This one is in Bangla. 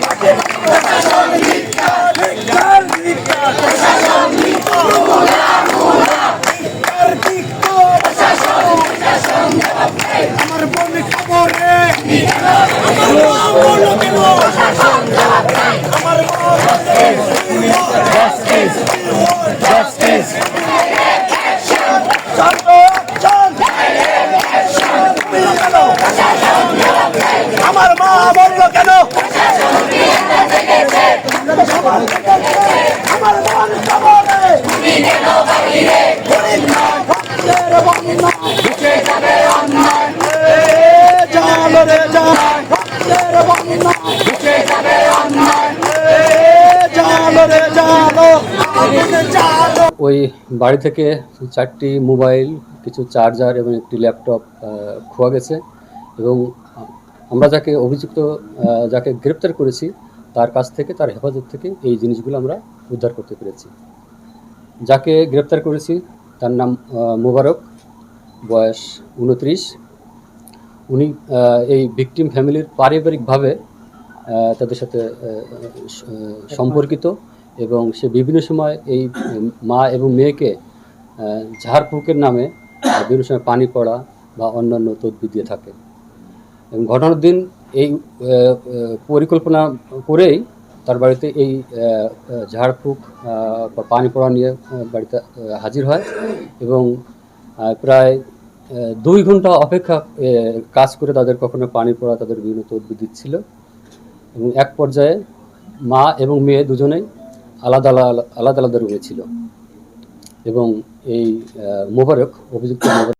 ধিক্কার, জাল আগুন জাল ওই বাড়ি থেকে চারটি মোবাইল, কিছু চার্জার এবং একটি ল্যাপটপ খোয়া গেছে এবং আমরা যাকে অভিযুক্ত যাকে গ্রেপ্তার করেছি, তার কাছ থেকে, তার হেফাজত থেকে এই জিনিসগুলো আমরা উদ্ধার করতে পেরেছি। যাকে গ্রেপ্তার করেছি, তার নাম মোবারক, বয়স উনত্রিশ উনি এই ভিকটিম ফ্যামিলির পারিবারিকভাবে তাদের সাথে সম্পর্কিত এবং সে বিভিন্ন সময় এই মা এবং মেয়েকে ঝাড়ফুঁকের নামে বিভিন্ন সময় পানি পড়া বা অন্যান্য তদবির দিয়ে থাকে। ঘটনার দিন এই পরিকল্পনা করেই তার বাড়িতে এই ঝাড়ফুঁক বা পানি পড়া নিয়ে বাড়িতে হাজির হয় এবং প্রায় দুই ঘণ্টা অপেক্ষা কাজ করে তাদের কখনো পানি পড়া তাদের বিভিন্ন তদবির দিচ্ছিল এবং এক পর্যায়ে মা এবং মেয়ে দুজনেই আলাদা আলাদা আলাদা আলাদা রুমে ছিল এবং এই মোবারক, অভিযুক্ত মোবারক